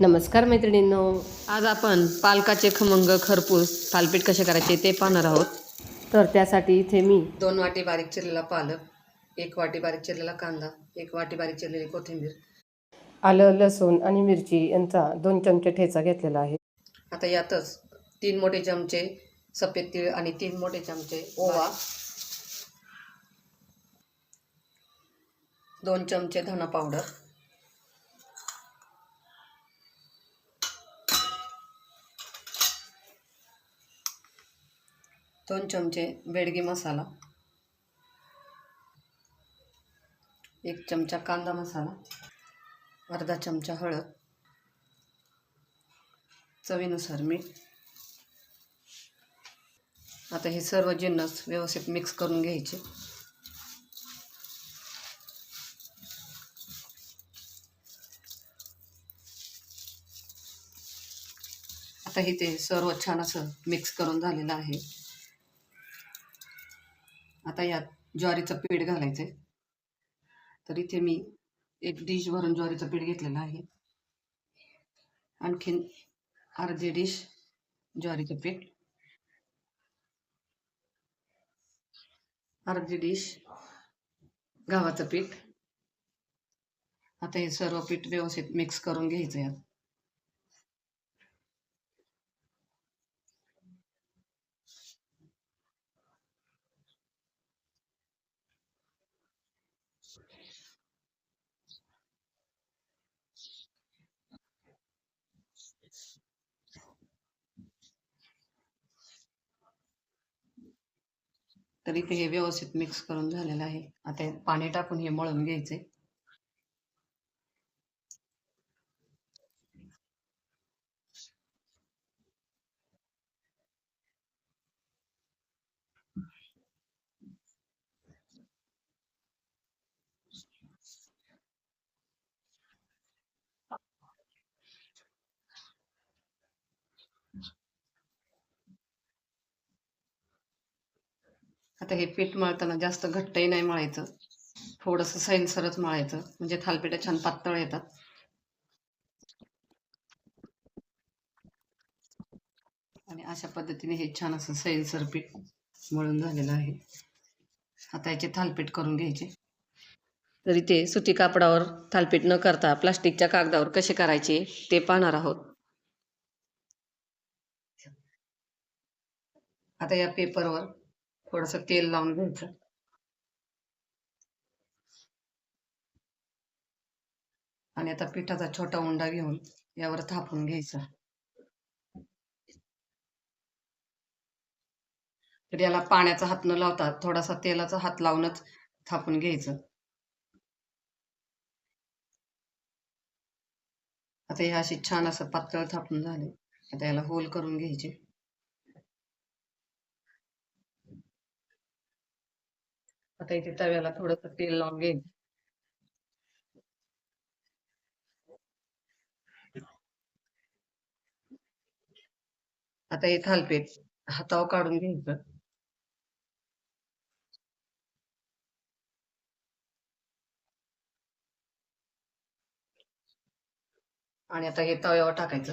नमस्कार मैत्रिणींनो. आज आपण पालकाचे खमंग खरपूस थालपीठ कसे करायचे ते पाहणार आहोत. तर त्यासाठी इथे मी दोन वाटी बारीक चिरलेला पालक एक वाटी बारीक चिरलेला कांदा एक वाटी बारीक चिरलेली कोथिंबीर. आलं लसूण आणि मिरची यांचा दोन चमचे ठेचा घेतलेला आहे. आता यातच तीन मोठे चमचे सफेद तीळ आणि तीन मोठे चमचे ओवा. दोन चमचे धना पावडर. दोन चमचे बेडगी मसाला. एक चमचा कांदा मसाला. अर्धा चमचा हळद. चवीनुसार मीठ. आता हे सर्व जिन्नस व्यवस्थित मिक्स करून घ्यायचे. आता हे ते सर्व छान असं मिक्स करून झालेलं आहे. आता यात ज्वारीचं पीठ घालायचं आहे तर इथे मी एक डिश भरून ज्वारीचं पीठ घेतलेलं आहे. आणखीन अर्धी डिश ज्वारीचं पीठ. अर्धी डिश गव्हाचं पीठ. आता हे सर्व पीठ व्यवस्थित मिक्स करून घ्यायचं यात तर इथे हे व्यवस्थित मिक्स करून झालेलं आहे. आता पाणी टाकून हे मळून घ्यायचे आता हे पीठ मळताना जास्त घट्टही नाही मळायचं. थोडंसं सैनसरच मळायचं. म्हणजे थालपिठं छान पातळ येतात. आणि अशा पद्धतीने हे छान असं सैनसर पीठ मळून झालेलं आहे. आता याचे थालपीठ करून घ्यायचे. तर इथे सुती कापडावर थालपीठ न करता प्लास्टिकच्या कागदावर कसे करायचे ते पाहणार आहोत. आता या पेपरवर थोडस तेल लावून घ्यायचं. आणि आता पिठाचा छोटा उंडा घेऊन यावर थापून घ्यायचा. तर याला पाण्याचा हात न लावता थोडासा तेलाचा हात लावूनच थापून घ्यायचं. आता हे अशी छान असं पातळ थापून झाले. आता याला होल करून घ्यायचे. आता इथे तव्याला थोडस तेल लावून घ्यायचं. आता हे थालपेट हातावर काढून घ्यायचं. आणि आता हे तव्यावर टाकायचं.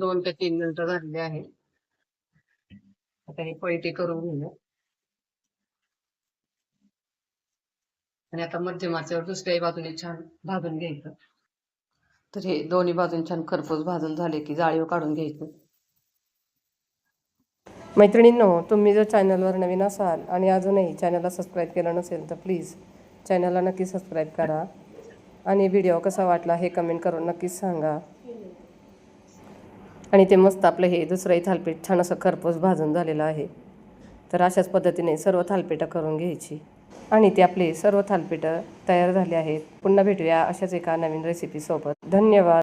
दोन ते तीन मिनिटं झालेली आहे. आता हे पळटी करून घेऊया. आणि आता मध्यम दुसऱ्याही बाजूने छान भाजून घ्यायचं. तर हे दोन्ही बाजून छान खरपूस भाजून झाले की जाळीवर काढून घ्यायचं. मैत्रिणींनो तुम्ही जर चॅनलवर नवीन असाल आणि अजूनही चॅनलला सबस्क्राईब केलं नसेल तर प्लीज चॅनलला नक्की सबस्क्राईब करा. आणि व्हिडिओ कसा वाटला हे कमेंट करून नक्कीच सांगा. आणि ते मस्त आपलं हे दुसरंही थालपीठ छान असं खरपूस भाजून झालेलं आहे. तर अशाच पद्धतीने सर्व थालपीठं करून घ्यायची. आणि ते आपले सर्व थालपीठं तयार झाले आहेत. पुन्हा भेटूया अशाच एका नवीन रेसिपीसोबत धन्यवाद.